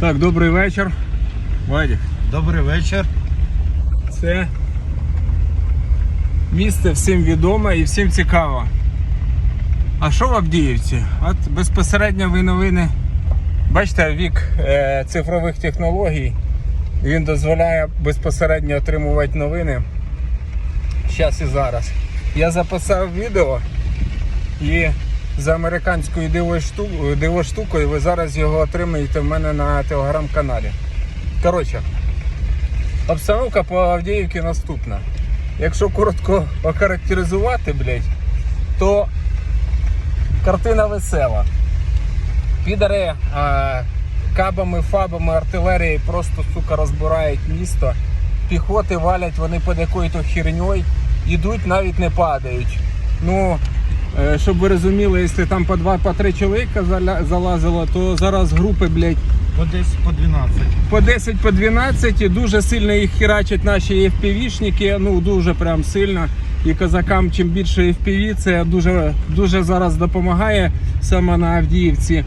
Так, добрий вечір. Вадік, Добрий вечір. це місце всім відоме і всім цікаво. А що в Авдіївці? От безпосередньо ви новини. Бачите, вік е, цифрових технологій. Він дозволяє безпосередньо отримувати новини. Зараз і зараз. Я записав відео і за американською дивошту- дивоштукою ви зараз його отримаєте в мене на телеграм-каналі. Коротше, обстановка по Авдіївці наступна. Якщо коротко охарактеризувати, блядь, то картина весела. Підари а, кабами, фабами, артилерією просто сука розбирають місто. Піхоти валять, вони під якою-то херньою, йдуть, навіть не падають. Ну, щоб ви розуміли, якщо там по 2-3 чоловіка залазило, то зараз групи, блядь, По 10 по 12. по 10 по 12 і дуже сильно їх херачать наші FPV-шники, ну дуже прям сильно. І козакам чим більше FPV, це дуже, дуже зараз допомагає саме на Авдіївці.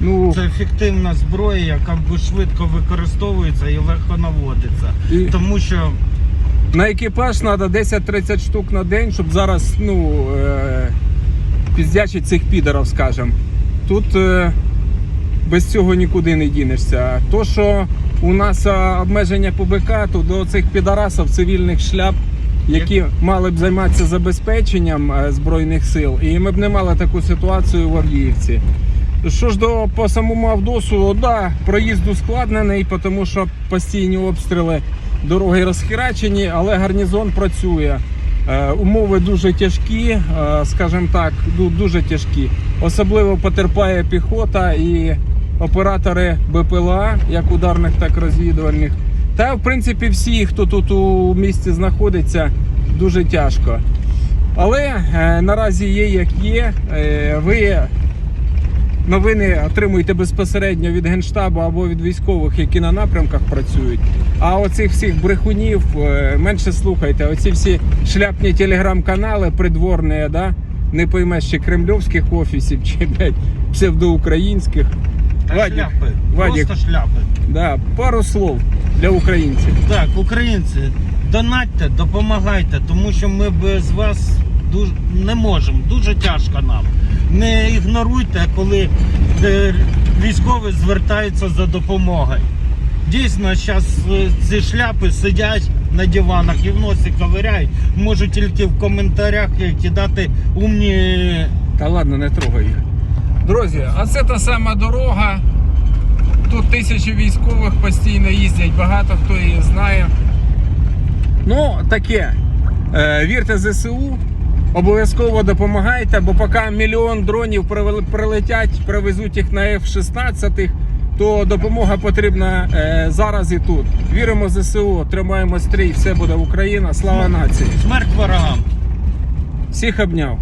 Ну, Це ефективна зброя, яка швидко використовується і легко наводиться. І- Тому що на екіпаж треба 10-30 штук на день, щоб зараз ну, е, піздячить цих підерів, скажем. Тут е, без цього нікуди не дінешся. То, що у нас е, обмеження по БК, то до цих підарасів цивільних шляп, які мали б займатися забезпеченням е, збройних сил, і ми б не мали таку ситуацію в Авдіївці. Що ж до по самому Авдосу, да, проїзд ускладнений, тому що постійні обстріли, дороги розхерачені, але гарнізон працює. Е, умови дуже тяжкі, е, скажімо так, дуже тяжкі. Особливо потерпає піхота і оператори БПЛА, як ударних, так і розвідувальних. Та в принципі всі, хто тут у місті знаходиться, дуже тяжко. Але е, наразі є як є. Ви новини отримуєте безпосередньо від генштабу або від військових, які на напрямках працюють. А оцих всіх брехунів е, менше слухайте. Оці всі шляпні телеграм-канали придворні, да? не поймеш чи кремльовських офісів, чи блядь, псевдоукраїнських. та Вадік, шляпи. Вадік. Просто шляпи. Да, пару слов для українців. Так, українці, донатьте, допомагайте, тому що ми без вас дуже не можемо. Дуже тяжко нам. Не ігноруйте, коли е, військові звертаються за допомогою. Дійсно, зараз ці шляпи сидять на диванах і в носі ковиряють. Можу тільки в коментарях е, кидати умні. Та ладно, не трогай їх. Друзі, а це та сама дорога. Тут тисячі військових постійно їздять, багато хто її знає. Ну, таке. Е, вірте ЗСУ, обов'язково допомагайте, бо поки мільйон дронів прилетять, привезуть їх на F-16, то допомога потрібна е, зараз і тут. Віримо в ЗСУ, тримаємо стрій, все буде Україна, слава нації. Смерть ворогам. Всіх обняв.